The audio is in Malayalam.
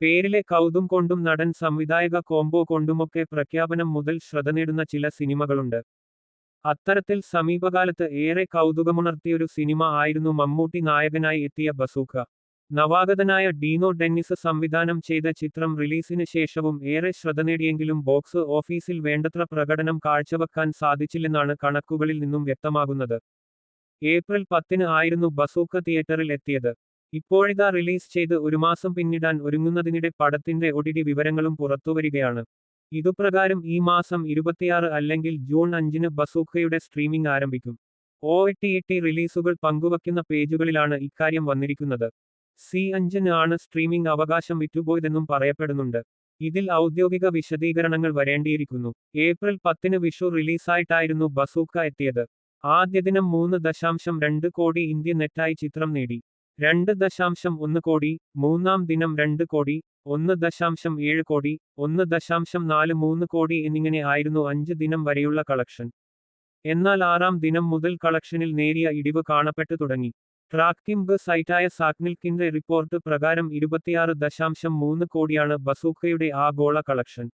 പേരിലെ കൗതും കൊണ്ടും നടൻ സംവിധായക കോംബോ കൊണ്ടുമൊക്കെ പ്രഖ്യാപനം മുതൽ ശ്രദ്ധ നേടുന്ന ചില സിനിമകളുണ്ട്. അത്തരത്തിൽ സമീപകാലത്ത് ഏറെ കൗതുകമുണർത്തിയൊരു സിനിമ ആയിരുന്നു മമ്മൂട്ടി നായകനായി എത്തിയ ബസൂക്ക. നവാഗതനായ ഡീനോ ഡെന്നിസ് സംവിധാനം ചെയ്ത ചിത്രം റിലീസിന് ശേഷവും ഏറെ ശ്രദ്ധ നേടിയെങ്കിലും ബോക്സ് ഓഫീസിൽ വേണ്ടത്ര പ്രകടനം കാഴ്ചവെക്കാൻ സാധിച്ചില്ലെന്നാണ് കണക്കുകളിൽ നിന്നും വ്യക്തമാകുന്നത്. ഏപ്രിൽ പത്തിന് ആയിരുന്നു ബസൂക്ക തിയേറ്ററിൽ എത്തിയത്. ഇപ്പോഴിതാ റിലീസ് ചെയ്ത് ഒരു മാസം പിന്നിടാൻ ഒരുങ്ങുന്നതിനിടെ പടത്തിന്റെ ഒടിടി വിവരങ്ങളും പുറത്തുവരികയാണ്. ഇതുപ്രകാരം ഈ മാസം ഇരുപത്തിയാറ് അല്ലെങ്കിൽ ജൂൺ അഞ്ചിന് ബസൂഖയുടെ സ്ട്രീമിംഗ് ആരംഭിക്കും. ഒ എട്ടി എട്ടി റിലീസുകൾ പങ്കുവയ്ക്കുന്ന പേജുകളിലാണ് ഇക്കാര്യം വന്നിരിക്കുന്നത്. സി അഞ്ചിന് ആണ് സ്ട്രീമിംഗ് അവകാശം വിറ്റുപോയതെന്നും പറയപ്പെടുന്നുണ്ട്. ഇതിൽ ഔദ്യോഗിക വിശദീകരണങ്ങൾ വരേണ്ടിയിരിക്കുന്നു. ഏപ്രിൽ പത്തിന് വിഷു റിലീസായിട്ടായിരുന്നു ബസൂക്ക എത്തിയത്. ആദ്യ ദിനം മൂന്ന് ദശാംശം രണ്ട് കോടി ഇന്ത്യ നെറ്റായി ചിത്രം നേടി. രണ്ട് ദശാംശം ഒന്ന് കോടി മൂന്നാം ദിനം രണ്ട് കോടി ഒന്ന് ദശാംശം ഏഴ് കോടി ഒന്ന് ദശാംശം നാല് മൂന്ന് കോടി എന്നിങ്ങനെ ആയിരുന്നു അഞ്ച് ദിനം വരെയുള്ള കളക്ഷൻ. എന്നാൽ ആറാം ദിനം മുതൽ കളക്ഷനിൽ നേരിയ ഇടിവ് കാണപ്പെട്ടു തുടങ്ങി. ട്രാക്കിംബ് സൈറ്റായ സാക്നിൽക്കിന്റെ റിപ്പോർട്ട് പ്രകാരം ഇരുപത്തിയാറ് ദശാംശം മൂന്ന് കോടിയാണ് ബസൂക്കയുടെ ആഗോള കളക്ഷൻ.